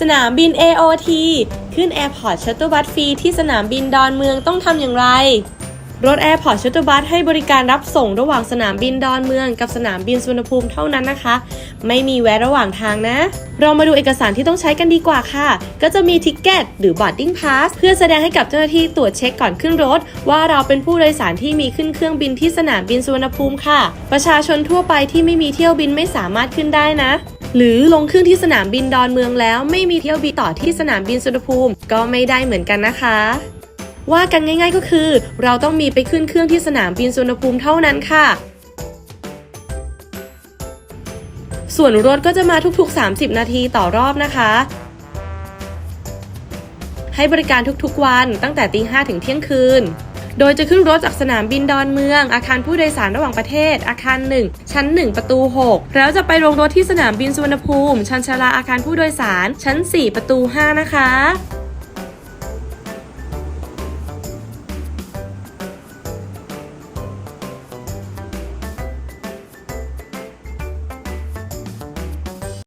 สนามบิน AOT ขึ้น Airport Shuttle Bus ฟรีที่สนามบินดอนเมืองต้องทำอย่างไร รถ Airport Shuttle Bus ให้บริการรับส่งระหว่างสนามบินดอนเมืองกับสนามบินสุวรรณภูมิเท่านั้นนะคะ ไม่มีแวะระหว่างทางนะ เรามาดูเอกสารที่ต้องใช้กันดีกว่าค่ะ ก็จะมีทิกเก็ตหรือ boarding pass เพื่อแสดงให้กับเจ้าหน้าที่ตรวจเช็คก่อนขึ้นรถ ว่าเราเป็นผู้โดยสารที่มีขึ้นเครื่องบินที่สนามบินสุวรรณภูมิค่ะ ประชาชนทั่วไปที่ไม่มีเที่ยวบินไม่สามารถขึ้นได้นะ หรือลงเครื่องที่สนามบินดอนเมืองแล้ว ไม่มีเที่ยวบินต่อที่สนามบินสุวรรณภูมิ ก็ไม่ได้เหมือนกันนะคะ ว่ากันง่ายๆก็คือ เราต้องมีไปขึ้นเครื่องที่สนามบินสุวรรณภูมิเท่านั้นค่ะ ส่วนรถก็จะมาทุกๆ 30 นาทีต่อรอบนะคะ ให้บริการทุกๆวันตั้งแต่ตีห้ถึงเที่ยงคืน โดยจะขึ้นรถจากสนามบินดอนเมือง อาคารผู้โดยสารระหว่างประเทศ อาคาร 1 ชั้น 1 ประตู 6 แล้วจะไปลงรถที่สนามบินสุวรรณภูมิ ชั้นชาลาอาคารผู้โดยสาร ชั้น 4 ประตู 5 นะคะ